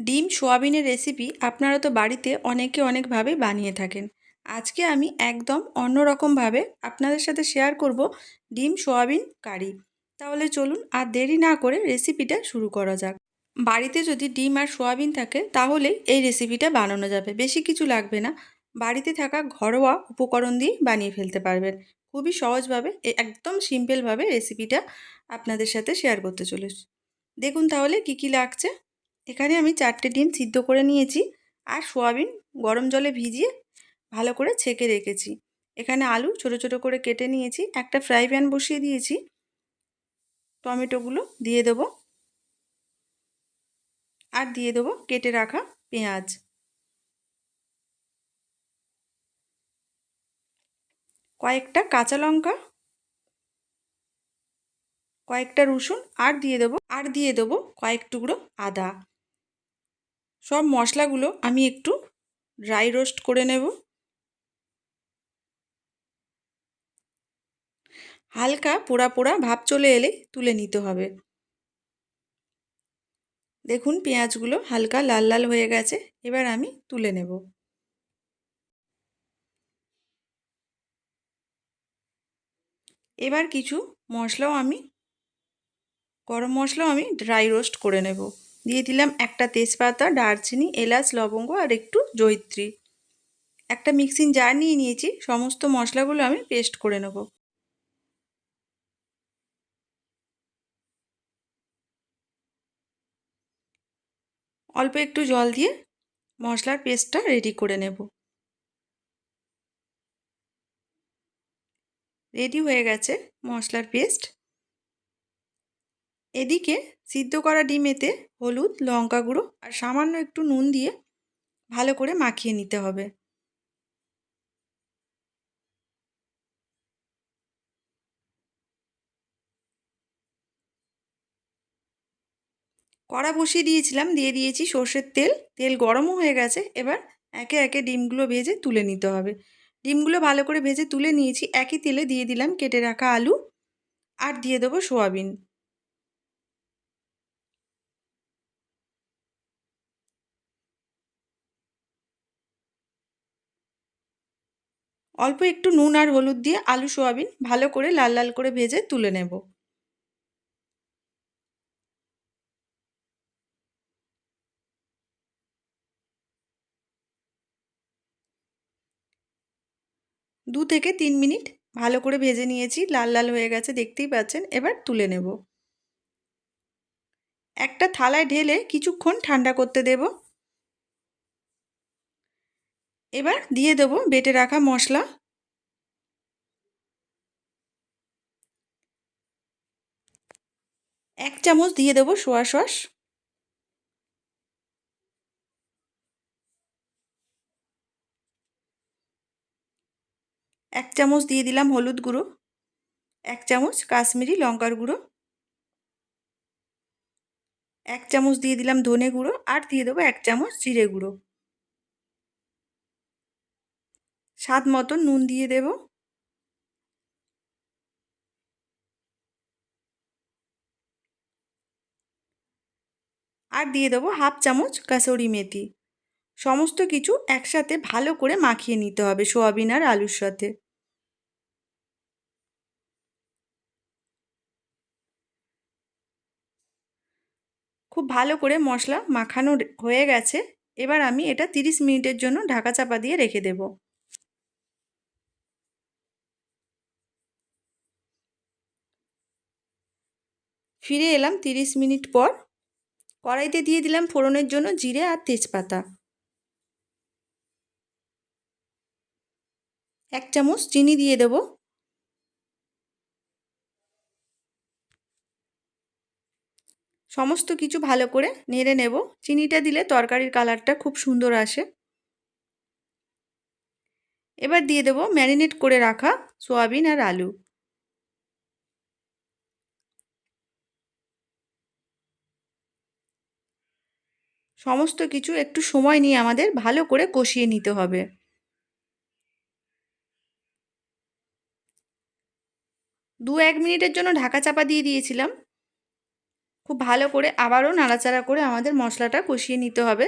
ডিম সোয়াবিনের রেসিপি আপনারা তো বাড়িতে অনেকে অনেকভাবে বানিয়ে থাকেন। আজকে আমি একদম অন্যরকমভাবে আপনাদের সাথে শেয়ার করব ডিম সোয়াবিন কারি। তাহলে চলুন আর দেরি না করে রেসিপিটা শুরু করা যাক। বাড়িতে যদি ডিম আর সোয়াবিন থাকে, তাহলে এই রেসিপিটা বানানো যাবে। বেশি কিছু লাগবে না। বাড়িতে থাকা ঘরোয়া উপকরণ দিয়ে বানিয়ে ফেলতে পারবেন। খুবই সহজভাবে একদম সিম্পলভাবে রেসিপিটা আপনাদের সাথে শেয়ার করতে চলেছি। দেখুন তাহলে কি কি লাগছে। এখানে আমি চারটে ডিম সিদ্ধ করে নিয়েছি আর সোয়াবিন গরম জলে ভিজিয়ে ভালো করে ছেঁকে রেখেছি। এখানে আলু ছোট ছোট করে কেটে নিয়েছি, একটা ফ্রাই প্যান বসিয়ে দিয়েছি। টমেটোগুলো দিয়ে দেবো। আর দিয়ে দেবো কেটে রাখা পেঁয়াজ। কয়েকটা কাঁচা লঙ্কা, কয়েকটা রসুন আর দিয়ে দেবো, আর দিয়ে দেবো কয়েক টুকরো আদা। সব মশলাগুলো আমি একটু ড্রাই রোস্ট করে নেব। হালকা পোড়া পোড়া ভাব চলে এলে তুলে নিতে হবে। দেখুন পেঁয়াজগুলো হালকা লাল লাল হয়ে গেছে, এবার আমি তুলে নেব। এবার কিছু মশলাও আমি, গরম মশলাও আমি ড্রাই রোস্ট করে নেব। দিয়ে দিলাম একটা তেজপাতা, দারচিনি, এলাচ, লবঙ্গ আর একটু জৈত্রী একটা মিক্সিং জার নিয়ে নিয়েছি, সমস্ত মশলাগুলো আমি পেস্ট করে নেব। অল্প একটু জল দিয়ে মশলার পেস্টটা রেডি করে নেব। রেডি হয়ে গেছে মশলার পেস্ট এদিকে সিদ্ধ করা ডিমেতে হলুদ, লঙ্কা গুঁড়ো আর সামান্য একটু নুন দিয়ে ভালো করে মাখিয়ে নিতে হবে। কড়া বসিয়ে দিয়েছিলাম, দিয়ে দিয়েছি সর্ষের তেল। তেল গরমও হয়ে গেছে, এবার একে একে ডিমগুলো ভেজে তুলে নিতে হবে। ডিমগুলো ভালো করে ভেজে তুলে নিয়েছি। একই তেলে দিয়ে দিলাম কেটে রাখা আলু আর দিয়ে দেবো সোয়াবিন। অল্প একটু নুন আর হলুদ দিয়ে আলু সোয়াবিন ভালো করে লাল লাল করে ভেজে তুলে নেব। দু থেকে তিন মিনিট ভালো করে ভেজে নিয়েছি, লাল লাল হয়ে গেছে, দেখতেই পাচ্ছেন, এবার তুলে নেব। একটা থালায় ঢেলে কিছুক্ষণ ঠান্ডা করতে দেব। এবার দিয়ে দেবো বেটে রাখা মশলা। এক চামচ দিয়ে দেবো সোয়া সস। এক চামচ দিয়ে দিলাম হলুদ গুঁড়ো। এক চামচ কাশ্মীরি লঙ্কার গুঁড়ো। এক চামচ দিয়ে দিলাম ধনে গুঁড়ো। আর দিয়ে দেবো এক চামচ জিরে গুঁড়ো। স্বাদ মতো নুন দিয়ে দেব। আর দিয়ে দেবো হাফ চামচ কাসৌরি মেথি। সমস্ত কিছু একসাথে ভালো করে মাখিয়ে নিতে হবে সোয়াবিন আর আলুর সাথে। খুব ভালো করে মশলা মাখানো হয়ে গেছে। এবার আমি এটা তিরিশ মিনিটের জন্য ঢাকা চাপা দিয়ে রেখে দেব। ফিরে এলাম তিরিশ মিনিট পর। কড়াইতে দিয়ে দিলাম ফোড়নের জন্য জিরে আর তেজপাতা। এক চামচ চিনি দিয়ে দেব। সমস্ত কিছু ভালো করে নেড়ে নেব। চিনিটা দিলে তরকারির কালারটা খুব সুন্দর আসে। এবার দিয়ে দেব ম্যারিনেট করে রাখা সোয়াবিন আর আলু। সমস্ত কিছু একটু সময় নিয়ে আমাদের ভালো করে কষিয়ে নিতে হবে। দু এক মিনিটের জন্য ঢাকা চাপা দিয়ে দিয়েছিলাম। খুব ভালো করে আবারও নাড়াচাড়া করে আমাদের মশলাটা কষিয়ে নিতে হবে।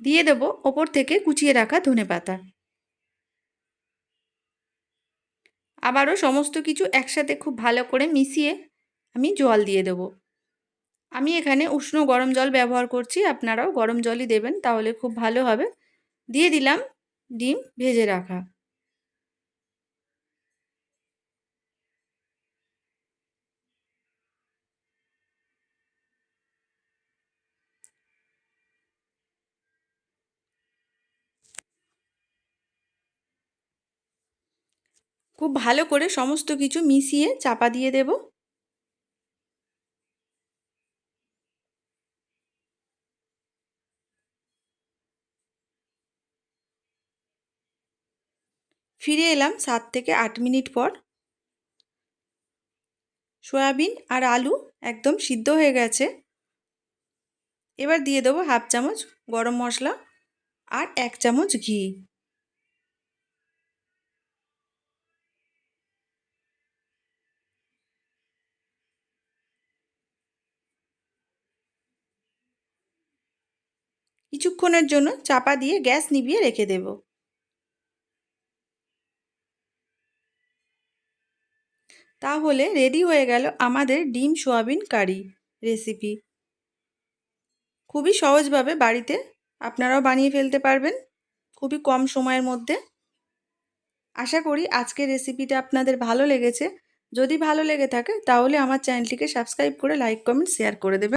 দিয়ে দেব ওপর থেকে কুচিয়ে রাখা ধনে পাতা আবারও সমস্ত কিছু একসাথে খুব ভালো করে মিশিয়ে আমি জল দিয়ে দেব। আমি এখানে উষ্ণ গরম জল ব্যবহার করছি, আপনারাও গরম জলই দেবেন, তাহলে খুব ভালো হবে। দিয়ে দিলাম ডিম ভেজে রাখা। খুব ভালো করে সমস্ত কিছু মিশিয়ে চাপা দিয়ে দেব। ফিরে এলাম সাত থেকে আট মিনিট পর। সয়াবিন আর আলু একদম সিদ্ধ হয়ে গেছে। এবার দিয়ে দেবো হাফ চামচ গরম মশলা আর এক চামচ ঘি। কিছুক্ষণের জন্য চাপা দিয়ে গ্যাস নিভিয়ে রেখে দেব। তাহলে রেডি হয়ে গেল আমাদের ডিম সোয়াবিন কারি রেসিপি। খুবই সহজভাবে বাড়িতে আপনারাও বানিয়ে ফেলতে পারবেন, খুবই কম সময়ের মধ্যে। আশা করি আজকের রেসিপিটা আপনাদের ভালো লেগেছে। যদি ভালো লেগে থাকে তাহলে আমার চ্যানেলটিকে সাবস্ক্রাইব করে লাইক, কমেন্ট, শেয়ার করে দেবেন